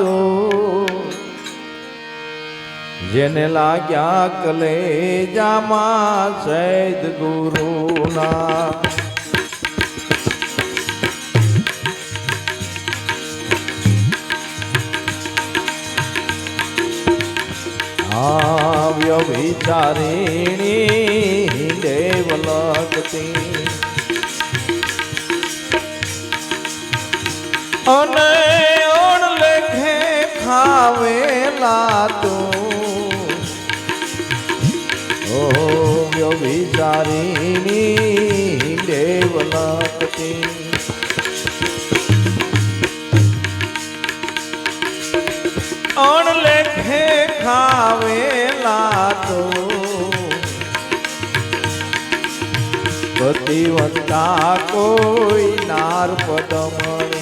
તો જેને લાગ્યા કલે જામા સૈદ ગુરુના. આવ્ય વિચારીણી દેવ લગતી અને ખાવેલા તો ઓ વિચારીણી દેવ લગતી અણ લેખે ખાવેલા તો પતિવંતા કોઈ નાર પદમણી.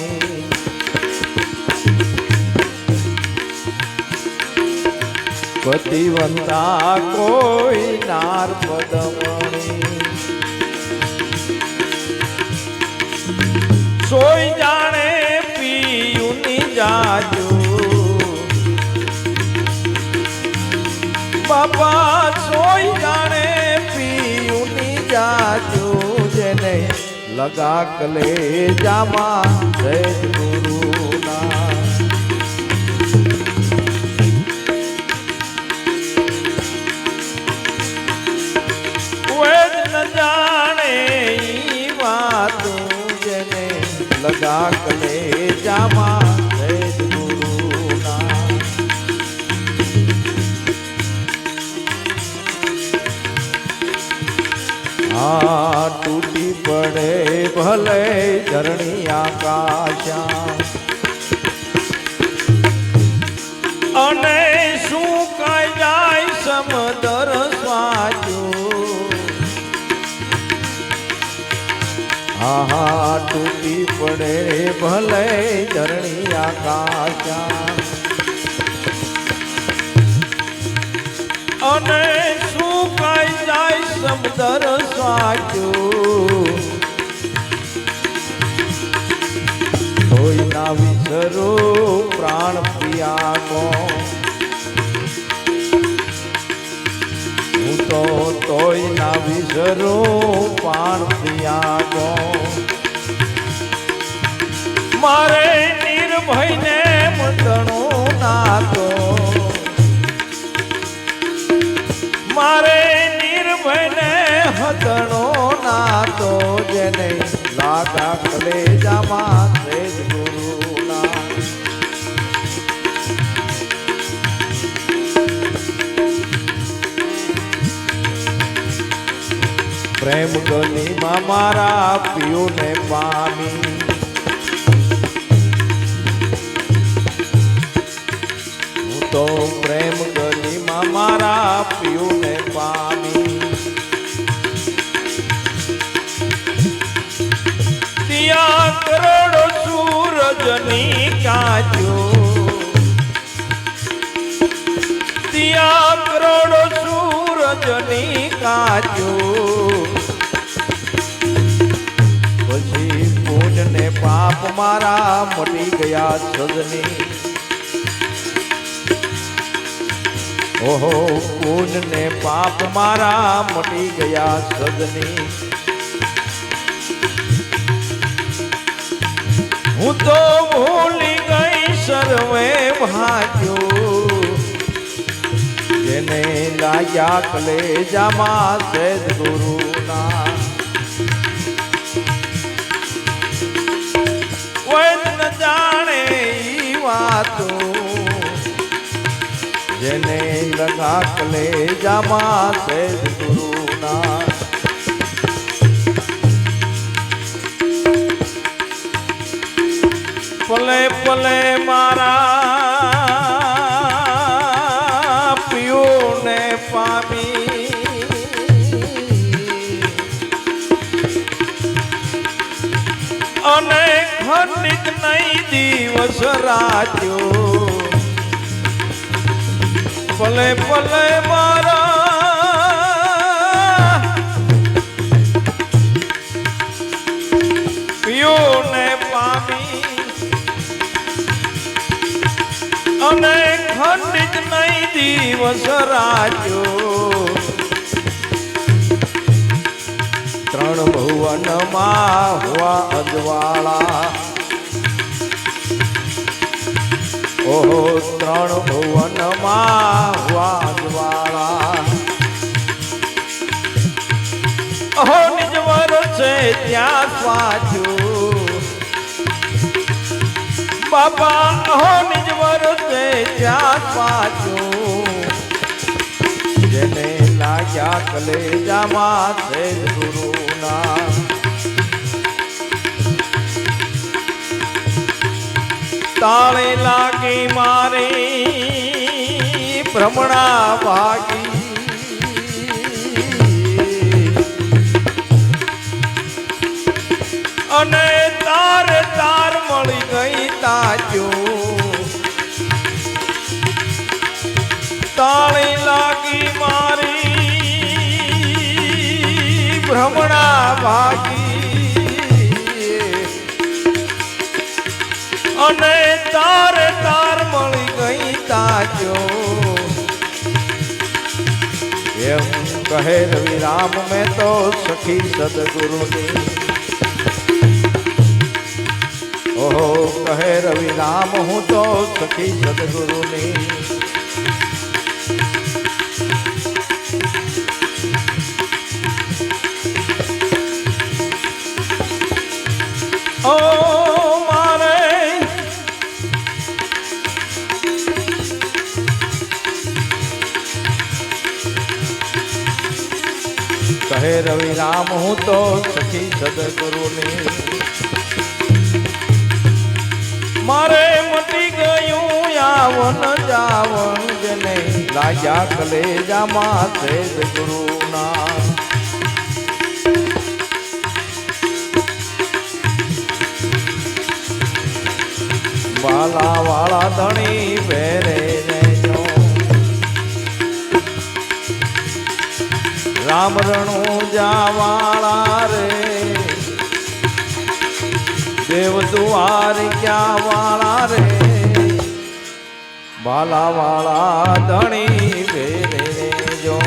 પતિવંતા કોઈ નાર પદમણી. સોઈ જાણે પીયુની જાજુ. બાપા સોઈ જાણે પીયુની જાજુ. જેને લગા કલે જામા જય ગુરુના લગા કલે જામા આ તૂટી પડે ભલે ધરણી આકાશા અને શું કઈ જાય સમદર સ્વાજો આહા તૂટી પડે, ભલે ધરણી આકાશા. અને શું કઈ જાય સમદર સાચું? કોઈ ના વિસરો પ્રાણ પ્રિયા કો તો તોય ના વિસરો પ્રાણ પ્રિયા કો મારે નિર્ભયને મતણું નાતો મારે નિર્ભયને હતણો નાતો જેને લાગા કલેજામાં ગુરુના. પ્રેમ ગલીમાં મારા પિયુને પામી. તો પ્રેમ ગલીમાં મારા પિયુને પામી. ત્યાં કરોડો સૂરજની કાજો. ત્યાં કરોડો સૂરજની કાજો. પછી પૂજને પાપ મારા મટી ગયા સજની ઓહો પૂન ને પાપ મારા મટી ગયા સદની. હું તો ભૂલી ગઈ સર્વે ભાગ્યો જેને લાગ્યા કલેજામાં સદ ગુરુના. વૈદ ન જાણે વાતો. જેને લગા કલેજામાં સદ ગુરુના પલે પલે મારા પિયુને પામી. અને ખનિક નહીં દિવસ રાત્યો પલે પલે મારા પિયુને પામી ખંડિત નહીં દિવસ રાખ્યો. ત્રણ ભુવનમાં હોવા અજવાળા ઓહો, ત્રણ ભુવનમાં નિજવર છે ત્યાં સ્વાચ્યું બાપા, અહો નિજવર છે ત્યાં સ્વાચ્યું જેને લાગ્યા કલેજામાં છે ગુરુના. તાળે લાગી મારે ભ્રમણા ભાગી અને તાર તાર મળી ગઈ તાજો. તાળી લાગી મારી ભ્રમણા ભાગી અને તારે તાર મળી ગઈ તાજો. એમ કહે રવિ રામ મેં તો સખી સદગુરુની. ઓહો, કહે રવિ રામ હું તો સખી સદગુરુની. ઓ રવિ રામ, હું તો સખી સદગુરુની. મારે મટી ગયું આવન જાવન જને લાગ્યા કલેજામાં છે ગુરુના વાલા વાલા ધણી વેરે રામ રણુજા જાવાળા રે. દેવ દુઆર ક્યાં વાળા રે? બાલા વાળા ધણી રેજો.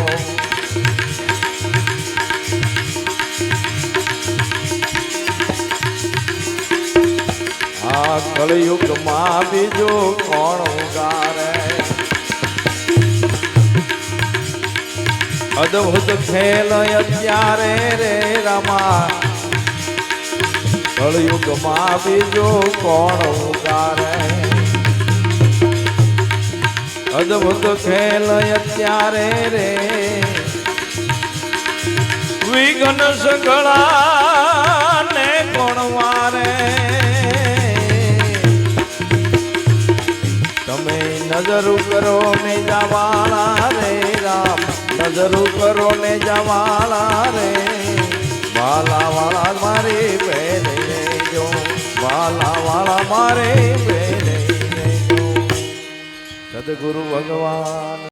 આ કળયુગમાં બીજો કોણ અદભુત ખેલ અત્યારે રે રમા. કળયુગમાં બીજો કોણ ઉગારે? અદભુત ખેલ અત્યારે રે. વિઘ્ન સગળા ને કોણ વારે? તમે નજર કરો મેં રામ નજર કરો ને જવાલા રે. વાલા વાળા મારે પહેરે જો. વાલા વાળા મારે પહેરે સદગુરુ ભગવાન.